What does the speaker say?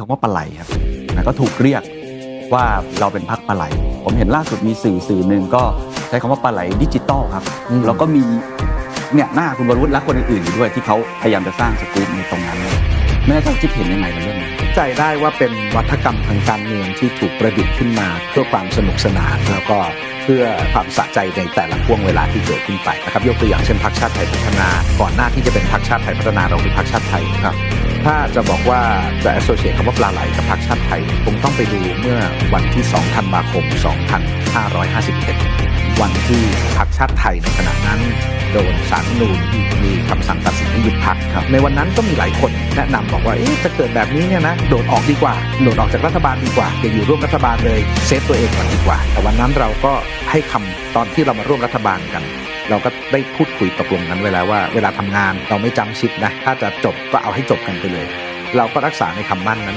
คำว่าปลาไหลครับนะก็ถูกเรียกว่าเราเป็นพักปลาไหล ผมเห็นล่าสุดมีสื่อสื่อหนึ่งก็ใช้คำว่าปลาไหลดิจิตอลครับอืมแล้วก็มีเนี่ยหน้าคุณวรวุฒิและคนอื่นๆอยู่ด้วยที่เขาพยายามจะสร้างสกู๊ปในตรงนั้นเลยไม่แน่ใจว่าจิ๊บเห็นยังไงกับเรื่องนี้ใจได้ว่าเป็นวัฒกรรมทางการเมืองที่ถูกประดิษฐ์ขึ้นมา เพื่อความสนุกสนานแล้วก็เพื่อความสะใจในแต่ละช่วงเวลาที่เกิดขึ้นไปนะครับยกตัวอย่างเช่นพรรคชาติไทยพัฒนา ก่อนหน้าที่จะเป็นพรรคชาติไทยพัฒนาเราคือพรรคชาติไทยครับ ถ้าจะบอกว่าจะ associate คำว่าปลาไหลกับพรรคชาติไทยคงต้องไปดูเมื่อวันที่ 2 ธันวาคม 2551 วันที่พรรคชาติไทยในขณะนั้นโดนสารนูญมีคำสั่งตัดสินให้ยุบพักครับ ในวันนั้นก็มีหลายคนแนะนำบอกว่า เอ๊ะ จะเกิดแบบนี้เนี่ยนะ โดดออกดีกว่า โดดออกจากรัฐบาลดีกว่า อย่าอยู่ร่วมรัฐบาลเลย เซฟตัวเองก่อนดีกว่า แต่วันนั้นเราก็ให้คำตอนที่เรามาร่วมรัฐบาลกัน เราก็ได้พูดคุยตกลงกันไว้แล้วว่า เวลาทำงานเราไม่จำชิดนะถ้าจะจบก็เอาให้จบกันไปเลย เราก็รักษาในคำมั่นนั้นเนี่ย